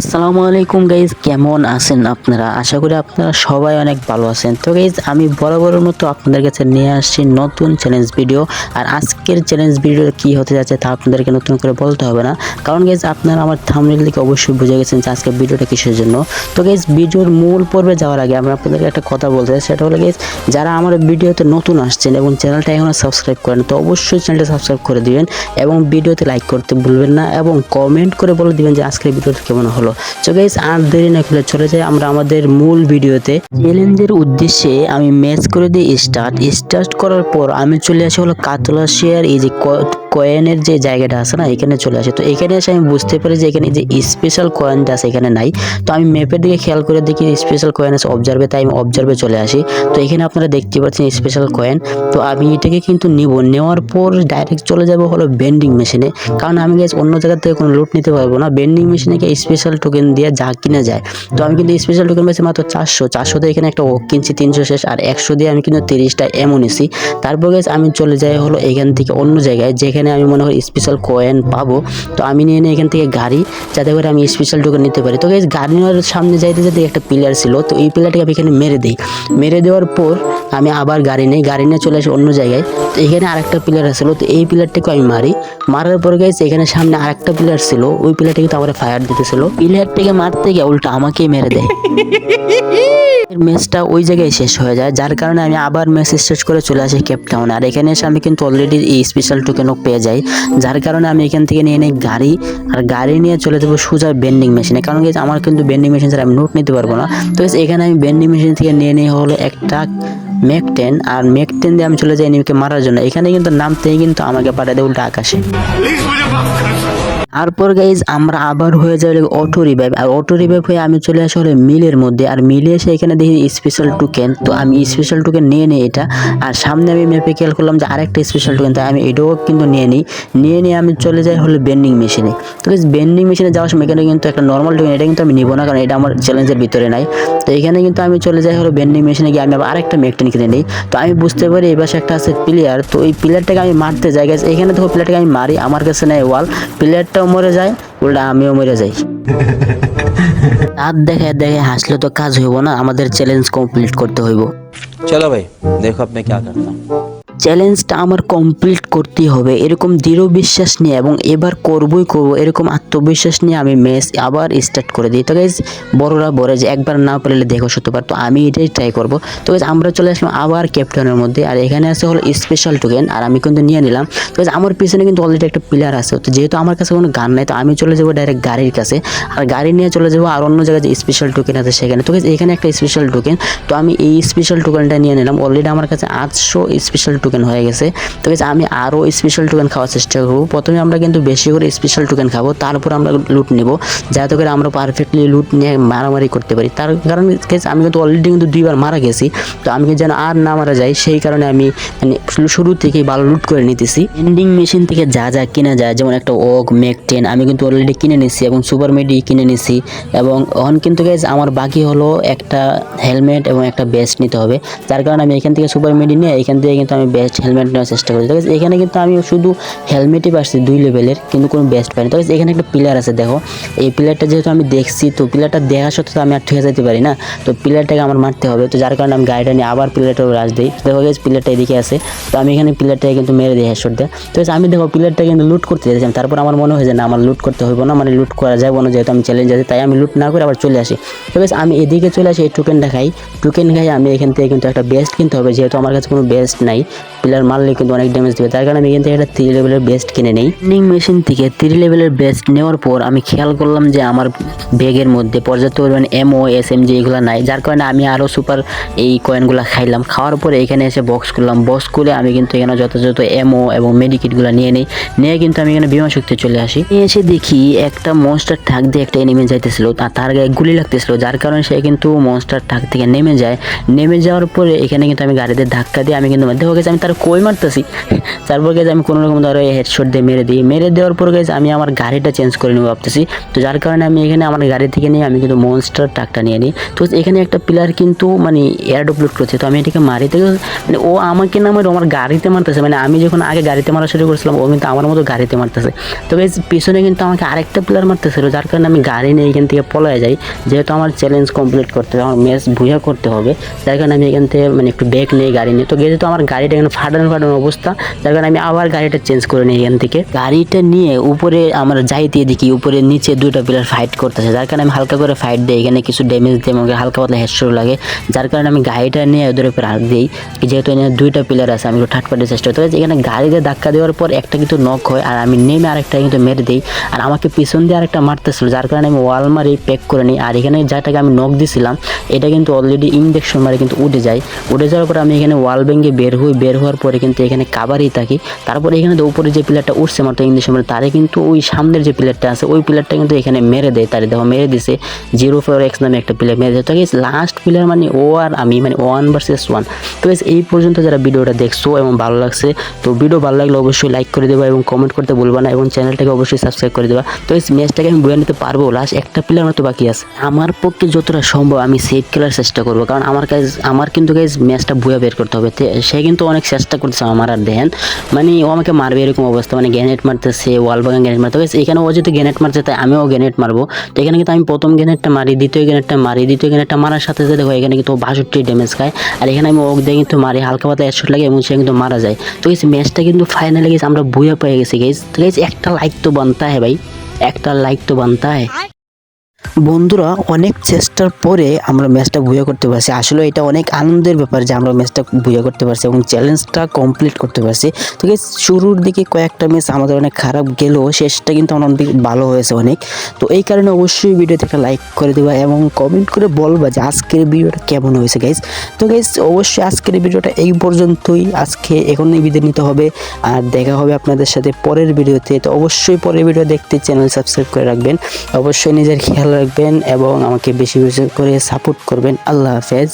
আসসালামু আলাইকুম গাইজ কেমন আছেন আপনারা? আশা করি আপনারা সবাই অনেক ভালো আছেন। তো গাইজ আমি বরাবরের মতো আপনাদের কাছে নিয়ে আসছি নতুন চ্যালেঞ্জ ভিডিও আর আজকের চ্যালেঞ্জ ভিডিও কি হতে যাচ্ছে তা আপনাদেরকে নতুন করে বলতে হবে না। কারণ গাইজ আপনারা আমার থামনেল থেকে অবশ্যই বুঝে গেছেন যে আজকের ভিডিওটা কিসের জন্য। তো গাইজ ভিডিওর মূল পর্বে যাওয়ার আগে আমি আপনাদেরকে একটা কথা বলতে চাই, সেটা হলো গাইজ যারা আমার ভিডিওতে নতুন আসছেন এবং চ্যানেলটা এখনও সাবস্ক্রাইব করেন তো অবশ্যই চ্যানেলটা সাবস্ক্রাইব করে দিবেন এবং ভিডিওতে লাইক করতে ভুলবেন না এবং কমেন্ট করে বলে দিবেন যে আজকের ভিডিওটা কেমন হলো। তো গাইস আর দেরি না করে চলে যাই আমরা আমাদের মূল ভিডিওতে। চ্যালেঞ্জের উদ্দেশ্যে আমি ম্যাচ করে দিই স্টার্ট স্টার্ট করার পর আমি চলে আসি হলো কাতলা শেয়ার এই যে কয়েনের যে জায়গাটা আছে না, এখানে চলে আসে। তো এখানে এসে আমি বুঝতে পারি যে এখানে যে স্পেশাল কয়েনটা আছে, এখানে নাই। তো আমি ম্যাপের দিকে খেয়াল করে দেখি স্পেশাল কয়েন আছে অবজার্ভে তাই আমি অবজার্ভে চলে আসি। তো এখানে আপনারা দেখতে পাচ্ছেন স্পেশাল কয়েন তো আমি এটাকে কিন্তু নিব। নেওয়ার পর ডাইরেক্ট চলে যাব হলো বেন্ডিং মেশিনে কারণ আমি গেছি অন্য জায়গা থেকে কোনো লুট নিতে পারব না। বেন্ডিং মেশিনে গিয়ে স্পেশাল টোকেন দিয়ে যা কিনা যায়। তো আমি কিন্তু স্পেশাল টোকেন পেয়েছি মাত্র চারশো। চারশোতে এখানে একটা ওক কিনছি, তিনশো শেষ। আর একশো দিয়ে আমি কিন্তু তিরিশটা এমন এসি তারপর গেছে আমি চলে যাই হলো এখান থেকে অন্য জায়গায়, যেখানে আমি মনে করি স্পেশাল কয়েন পাবো। তো আমি নিয়ে নিই এখান থেকে গাড়ি যাতে করে আমি স্পেশাল টোকেন নিতে পারি। তো গাইজ গাড়ি নেওয়ার সামনে যাইতে যাতে একটা পিলার ছিল। তো এই পিলারটাকে আমি এখানে মেরে দিই। মেরে দেওয়ার পর আমি আবার গাড়ি নেই। গাড়ি নিয়ে চলে আসি অন্য জায়গায়। তো এখানে আরেকটা পিলার ছিল তো এই পিলারটাকে আমি মারি। মারার পর গেছে এখানে সামনে আরেকটা পিলার ছিল। ওই পিলারটা কিন্তু আমার ফায়ার দিতেছিল। পিলারটাকে মারতে গিয়ে উল্টা আমাকেই মেরে দেয়। ম্যাচটা ওই জায়গায় শেষ হয়ে যায়। যার কারণে আমি আবার ম্যাচ স্টার্ট করে চলে আসি কেপটাউনে আর এখানে এসে আমি কিন্তু অলরেডি এই স্পেশাল টোকেনও পেয়ে যাই। যার কারণে আমি এখান থেকে নিয়ে নিই গাড়ি। আর গাড়ি নিয়ে চলে যাব সোজা বেন্ডিং মেশিনে কারণ কি, আমার কিন্তু বেন্ডিং মেশিন ছাড়া আমি নোট নিতে পারব না। তো এখানে আমি বেন্ডিং মেশিন থেকে নিয়ে নিই হলো একটা মেক টেন আর মেক টেন দিয়ে আমি চলে যাই নিমকে মারার জন্য। এখানে কিন্তু নামতেই কিন্তু আমাকে পাঠিয়ে দেয় উল্টা আকাশে। তারপর গাইজ আমরা আবার হয়ে যাই অটো রিভাইভ আর অটো রিভাইভ হয়ে আমি চলে আসি হলো মিলের মধ্যে। আর মিলে এসে এখানে দেখি স্পেশাল টোকেন তো আমি স্পেশাল টোকেন নিয়ে নিই এটা। আর সামনে আমি ম্যাপে খেয়াল করলাম যে আরেকটা স্পেশাল টোকেন তাই আমি এটাও কিন্তু নিয়ে নিই। নিয়ে নিয়ে আমি চলে যাই হলো বেন্ডিং মেশিনে তো গাইজ বেন্ডিং মেশিনে যাওয়ার সময় এখানে কিন্তু একটা নর্মাল টোকেন এটা কিন্তু আমি নিব না, কারণ এটা আমার চ্যালেঞ্জের ভিতরে নাই। তো এখানে কিন্তু আমি চলে যাই হলো বেন্ডিং মেশিনে গিয়ে আমি আবার আরেকটা মেকটেন কিনে নিই। তো আমি বুঝতে পারি এই পাশে একটা আছে প্লেয়ার তো এই প্লেয়ারটাকে আমি মারতে যাই। গাইজ এখানে দেখো প্লেয়ারটাকে আমি মারি। আমার কাছে নেই ওয়াল হাঁসটাও মরে যায়, উল্টা আমিও মরে যাই। দাঁত দেখে দেখে হাসলে তো কাজ হইব না, আমাদের চ্যালেঞ্জ কমপ্লিট করতে হইব। চলো ভাই, দেখো আপনি কে করতাম চ্যালেঞ্জটা আমার কমপ্লিট করতেই হবে। এরকম দৃঢ় বিশ্বাস নিয়ে এবং এবার করবই করব এরকম আত্মবিশ্বাস নিয়ে আমি ম্যাচ আবার স্টার্ট করে দিই। তো গাইজ বড়রা বলে যে একবার না পারলে দেখো শতবার। তো আমি এটাই ট্রাই করব। তো guys, আমরা চলে আসলাম আবার ক্যাপ্টেনের মধ্যে। আর এখানে আছে হলো স্পেশাল টোকেন আর আমি কিন্তু নিয়ে নিলাম। তো guys, আমার পিছনে কিন্তু অলরেডি একটা প্লেয়ার আছে। তো যেহেতু আমার কাছে কোনো গান নাই তো আমি চলে যাব ডাইরেক্ট গাড়ির কাছে। আর গাড়ি নিয়ে চলে যাব আর অন্য জায়গায় যে স্পেশাল টোকেন আছে সেখানে। তো এখানে একটা স্পেশাল টোকেন তো আমি এই স্পেশাল টোকেনটা নিয়ে নিলাম। অলরেডি আমার কাছে আটশো স্পেশাল টোকেন হয়ে গেছে। তো guys, আমি আরও স্পেশাল টোকেন খাওয়ার চেষ্টা করব। প্রথমে আমরা কিন্তু বেশি করে স্পেশাল টোকেন খাব তারপর আমরা লুট নিব। যাতে করে আমরা পারফেক্টলি লুট নিয়ে মারামারি করতে পারি। তার কারণ আমি কিন্তু অলরেডি কিন্তু দুইবার মারা গেছি। তো আমি যেন আর না মারা যাই সেই কারণে আমি মানে শুরু থেকেই ভালো লুট করে নিতেছি। এন্ডিং মেশিন থেকে যা যা কিনা যায় যেমন একটা ওক মেক টেন আমি কিন্তু অলরেডি কিনে নিছি এবং সুপার মেডি কিনে নিছি। এবং এখন কিন্তু গাইজ আমার বাকি হলো একটা হেলমেট এবং একটা বেস্ট নিতে হবে। যার কারণে আমি এখান থেকে সুপার মেডি নিয়ে এখান থেকে কিন্তু আমি বেস্ট হেলমেট নেওয়ার চেষ্টা করি। তো guys, এখানে কিন্তু আমি শুধু হেলমেটই পাচ্ছি দুই লেভেলের কিন্তু কোনো বেস্ট পাইনি। তো guys, এখানে একটা প্লেয়ার আছে দেখো। এই প্লেয়ারটা যেহেতু আমি দেখছি তো প্লেয়ারটা দেখা সত্ত্বেও আমি আর ঠিক যেতে পারি না। তো প্লেয়ারটাকে আমার মারতে হবে। তো যার কারণে আমি গাড়িটা নিয়ে আবার প্লেয়ারটা রাজ দিই। দেখো গেছে প্লেয়ারটা এদিকে আছে। তো আমি এখানে প্লেয়ারটাকে কিন্তু মেরে দিই হেডশট দিয়ে। তো আমি দেখো প্লেয়ারটা কিন্তু লুট করতে যাচ্ছিলাম তারপর আমার মনে হয় যে না আমার লুট করতে হবে না। মানে লুট করা যাবে না যেহেতু আমি চ্যালেঞ্জ আছে তাই আমি লুট না করে আবার চলে আসি। তো guys, আমি এদিকে চলে আসি এই টোকেনটা খাই। টোকেন খাই আমি এখান থেকে কিন্তু একটা বেস্ট কিনতে হবে যেহেতু আমার কাছে কোনো বেস্ট নাই। প্লেয়ার মারলে কিন্তু অনেক ড্যামেজ দেবে। তার কারণে আমি থেকে একটা থ্রি লেভেলের বেস্ট কিনে নেই। ইন্ডিং মেশিন থেকে থ্রি লেভেলের বেস্ট নেওয়ার পর আমি খেয়াল করলাম যে আমার ব্যাগের মধ্যে পর্যাপ্ত পরিমাণ এমও এস এম জি এগুলো নাই। যার কারণে আমি আরও সুপার এই কয়েনগুলো খাইলাম। খাওয়ার পরে এখানে এসে বক্স করলাম বক্স করে আমি কিন্তু এখানে যথাযথ এমও এবং মেডিকিটগুলো নিয়ে নিই। নিয়ে কিন্তু আমি এখানে বিমা শক্তি চলে আসি। নিয়ে এসে দেখি একটা মনস্টার ঠাক দিয়ে একটা এনিমে যাইতেছিল। আর তার গায়ে গুলি লাগতেছিল। যার কারণে সে কিন্তু মনস্টার ঠাক থেকে নেমে যায়। নেমে যাওয়ার পরে এখানে কিন্তু আমি গাড়িতে ধাক্কা দিয়ে আমি কিন্তু দেখো গেছে। আমি তার কই মারতেছি? তারপর গেছে আমি কোনো রকম ধরো হেডশট দিয়ে মেরে দিই। মেরে দেওয়ার পর গেছে আমি আমার গাড়িটা চেঞ্জ করে নেব ভাবতেছি। তো যার কারণে আমি এখানে আমার গাড়ি থেকে নিয়ে আমি কিন্তু মনস্টার ট্রাকটা নিয়ে নিই। তো এখানে একটা প্লেয়ার কিন্তু মানে এয়ার ডুপ্লিট করছে। তো আমি এটাকে মারি থেকে মানে ও আমাকে না মারে আমার গাড়িতে মারতেছে। মানে আমি যখন আগে গাড়িতে মারা শুরু করেছিলাম ও কিন্তু আমার মতো গাড়িতে মারতেছে। তো guys, পিছনে কিন্তু আমাকে আরেকটা প্লেয়ার মারতেছিল যার কারণে আমি গাড়ি নিয়ে এখান থেকে পলায় যাই। যেহেতু আমার চ্যালেঞ্জ কমপ্লিট করতে হবে আমার ম্যাচ ভুয়া করতে হবে। যার কারণে আমি এখান থেকে মানে একটু ব্যাগ নিয়ে গাড়ি নিই। তো যেহেতু আমার গাড়িটা এখানে ফাটানো ফাটানো অবস্থা, যার কারণে আমি আবার গাড়িটা চেঞ্জ করে নিই এখান থেকে। গাড়িটা নিয়ে উপরে আমরা যাইতে দেখি, উপরে নিচে দুইটা পিলার ফাইট করতেছে। যার কারণে আমি হালকা করে ফাইট দিই, এখানে কিছু ড্যামেজ দিয়ে আমাকে হালকা পাতলা হেডশট লাগে। যার কারণে আমি গাড়িটা নিয়ে ওদের উপরে হাত দিই যেহেতু এখানে দুইটা পিলার আছে, আমি ঠাট পাটির চেষ্টা করতে এখানে গাড়িতে ধাক্কা দেওয়ার পর একটা কিন্তু নক হয়, আর আমি নেমে আরেকটা কিন্তু মেরে দিই, আর আমাকে পিছন দিয়ে আরেকটা মারতেছিল, যার কারণে আমি ওয়াল মারি প্যাক করে নিই। আর এখানে যাটাকে আমি নক দিছিলাম, এটা কিন্তু অলরেডি ইঞ্জেকশন মারে কিন্তু উঠে যায়। উঠে যাওয়ার পর আমি এখানে ওয়াল ভেঙে বের হই বের হওয়ার পরে কিন্তু এখানে কাবারই থাকি। তারপরে এখানে উপরে যে প্লেয়ারটা উঠছে মাত্র ইঞ্জেকশন মারে তারে কিন্তু ওই সামনের যে প্লেয়ারটা আছে, ওই প্লেয়ারটা কিন্তু এখানে মেরে দেয় তারে। দেখো, মেরে দিছে জিরো ফোর এক্স নামে একটা প্লেয়ার মেরে দেয়। তো লাস্ট প্লেয়ার মানে ও আর আমি মানে ওয়ান ভার্সেস ওয়ান তো এই পর্যন্ত যারা ভিডিওটা দেখছ এবং ভালো লাগছে, তো ভিডিও ভালো লাগলে অবশ্যই লাইক করে দেবা এবং কমেন্ট করতে বলবা না এবং চ্যানেলটাকে অবশ্যই সাবস্ক্রাইব করে দেবা। তো এই ম্যাচটাকে আমি বয়ে নিতে পারব লাস্ট একটা প্লেয়ার মতো বাকি আছে। আমার পক্ষে যতটা সম্ভব আমি সেভ খেলার চেষ্টা করব, কারণ আমার কাজ আমার কিন্তু গাইজ ম্যাচটা বুয়া বের করতে হবে। সে কিন্তু অনেক চেষ্টা করতেছে আমার আর দেখেন মানে ও আমাকে মারবে এরকম অবস্থা মানে গ্যানেট মারতেছে ওয়াল বাগান গ্যানেট মারতে এখানে ও যেহেতু গ্যানেট মারছে, তাই আমিও গ্যানেট মারবো। তো এখানে কিন্তু আমি প্রথম গ্যানেটটা মারি, দ্বিতীয় গ্যানেটটা মারি, দ্বিতীয় গ্যানেটটা মারার সাথে সাথে দেখো, এখানে কিন্তু বাষট্টি ড্যামেজ খায়। আর এখানে আমি ওক দিয়ে কিন্তু মারি, হালকা পাতলা একশো লাগে এবং সে কিন্তু মারা যায়। তো এই ম্যাচটা কিন্তু ফাইনালে গেছে আমরা বুয়া পেয়ে গেছি গাইজ তো গাইজ একটা লাইক তো বানতা হয় ভাই, একটা লাইক তো বানতা হয় বন্ধুরা, অনেক চেষ্টার পরে আমরা ম্যাচটা বুয়া করতে পারছি। আসলে এটা অনেক আনন্দের ব্যাপার যে আমরা ম্যাচটা বুয়া করতে পারছি এবং চ্যালেঞ্জটা কমপ্লিট করতে পারছি। তো শুরুর দিকে কয়েকটা ম্যাচ আমাদের অনেক খারাপ গেলেও শেষটা কিন্তু আমার অনেক ভালো হয়েছে অনেক। তো এই কারণে অবশ্যই ভিডিওতে একটা লাইক করে দেবা এবং কমেন্ট করে বলবা যে আজকের ভিডিওটা কেমন হয়েছে গাইজ তো গাইজ অবশ্যই আজকের ভিডিওটা এই পর্যন্তই। আজকে এখনই বিদায় নিতে হবে। আর দেখা হবে আপনাদের সাথে পরের ভিডিওতে তো অবশ্যই পরের ভিডিও দেখতে চ্যানেল সাবস্ক্রাইব করে রাখবেন। অবশ্যই নিজের খেয়াল রাখবেন এবং আমাকে বেশি বেশি করে সাপোর্ট করবেন। আল্লাহ হাফেজ।